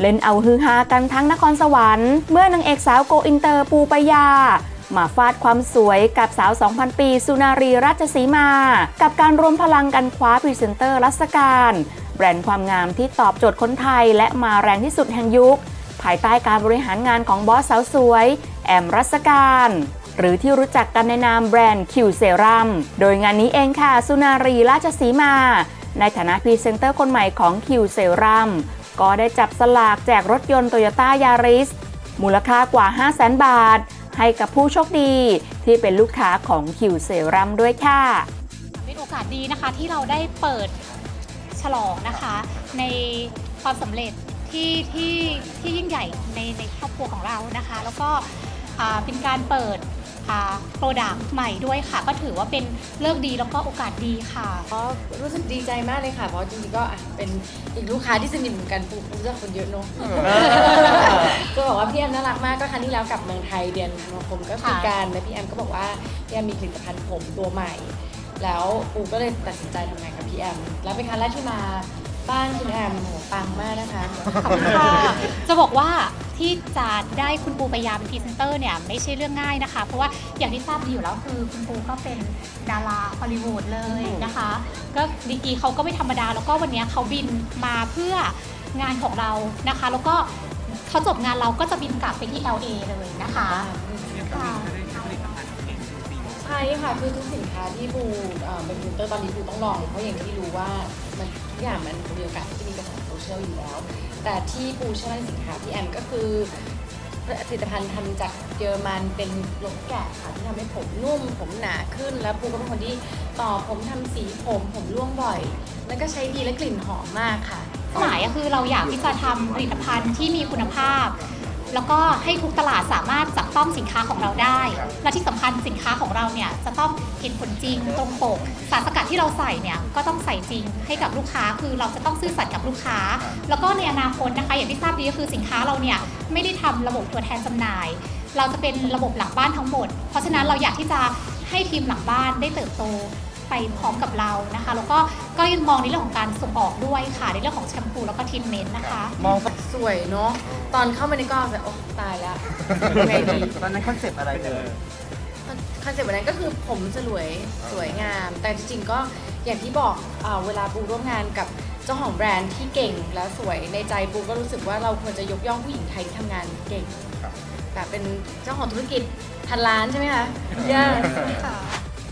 เล่นเอาฮือฮากันทั้งนครสวรรค์ เมื่อนางเอกสาวโกอินเตอร์ปูปยามาฟาดความสวยกับสาว 2,000 ปี สุนารีราชสีมา กับการรวมพลังกันคว้าพรีเซนเตอร์รัศการ แบรนด์ความงามที่ตอบโจทย์คนไทยและมาแรงที่สุดแห่งยุค ภายใต้การบริหารงานของบอสสาวสวย แอมรัศการ หรือที่รู้จักกันในนามแบรนด์คิวเซรัมโดยงานนี้เองค่ะ สุนารีราชสีมา ในฐานะพรีเซนเตอร์คนใหม่ของคิวเซรัม ก็ได้จับสลากแจกรถยนต์โตโยต้ายาริสมูลค่ากว่า 5 0 0 0 0 0บาท ให้กับผู้โชคดีที่เป็นลูกค้าของคิวเซรัมด้วยค่ะ เป็นโอกาสดีนะคะที่เราได้เปิดฉลองนะคะ ในความสำเร็จที่ที่ที่ยิ่งใหญ่ในในครอบครัวของเรานะคะ แล้วก็เป็นการเปิด โปรดักต์ใหม่ด้วยค่ะ ก็ถือว่าเป็นเลิกดีแล้วก็โอกาสดีค่ะ ก็รู้สึกดีใจมากเลยค่ะ เพราะจริงๆก็อะเป็นอีกลูกค้าที่สนิทเหมือนกันปูปูรู้จักคนเยอะเนอะจะบอกว่าพี่แอมน่ารักมากก็ครั้งที่แล้วกลับเมืองไทยเดือนธันวาคมก็คุยกันแล้วพี่แอมก็บอกว่าพี่แอมมีผลิตภัณฑ์ผมตัวใหม่ แล้วปูก็เลยตัดสินใจทำงานกับพี่แอมแล้วเป็นครั้งแรกที่มาบ้านคุณแอมโหปังมากนะคะ ขอบคุณค่ะ จะบอกว่า ที่จะได้คุณปูปายาเป็นพรีเซนเตอร์เนี่ยไม่ใช่เรื่องง่ายนะคะ เพราะว่าอย่างที่ทราบดีอยู่แล้วคือคุณปูก็เป็นดาราฮอลลีวูดเลยนะคะ ก็ดีกีเขาก็ไม่ธรรมดา แล้วก็วันนี้เขาบินมาเพื่องานของเรานะคะ แล้วก็เขาจบงานเราก็จะบินกลับไปที่ LA เลยนะคะใช่ค่ะคือทุกสินค้าที่ปูเอ่อเป็นพรีเซนเตอร์ตอนนี้ปูต้องลองเพราะอย่างที่รู้ว่า มันทุกอย่างมันมีโอกาสที่จะมีกระแสโซเชียลอยู่แล้ว แต่ที่ปูเชื่อมั่นสินค้าพี่แอมก็คือผลิตภัณฑ์ทำจากเยอรมันเป็นลกแกะค่ะที่ทำให้ผมนุ่ม ผมหนาขึ้น แล้วปูก็เป็นคนที่ต่อผมทำสีผมผมร่วงบ่อย แล้วก็ใช้ดีและกลิ่นหอมมากค่ะหมายก็คือเราอยากที่จะทำผลิตภัณฑ์ที่มีคุณภาพ แล้วก็ให้ทุกตลาดสามารถจับต้องสินค้าของเราได้ และที่สำคัญสินค้าของเราเนี่ยจะต้องเห็นผลจริงตรงปก สารสกัดที่เราใส่เนี่ยก็ต้องใส่จริงให้กับลูกค้า คือเราจะต้องซื่อสัตย์กับลูกค้า แล้วก็ในอนาคตนะคะ อย่างที่ทราบดีก็คือสินค้าเราเนี่ยไม่ได้ทำระบบตัวแทนจำหน่าย เราจะเป็นระบบหลังบ้านทั้งหมด เพราะฉะนั้นเราอยากที่จะให้ทีมหลังบ้านได้เติบโตไปพร้อมกับเรานะคะ แล้วก็ก็ยังมองในเรื่องของการส่งออกด้วยค่ะในเรื่องของแชมพูแล้วก็ทรีทเมนต์นะคะมอง สวยเนาะตอนเข้ามาในกล้องแบบโอ้ตายแล้วยังไงดีตอนนั้นคอนเซปต์อะไรเอ่ย คอนเซ็ปต์วันนั้นก็คือผมสลวยสวยงาม แต่จริงๆก็อย่างที่บอกอาเวลาปูร่วมงานกับเจ้าของแบรนด์ที่เก่งและสวยในใจปูก็รู้สึกว่าเราควรจะยกย่องผู้หญิงไทยที่ทำงานเก่งครับ แบบเป็นเจ้าของธุรกิจพันล้านใช่ไหมคะ yes ค่ะ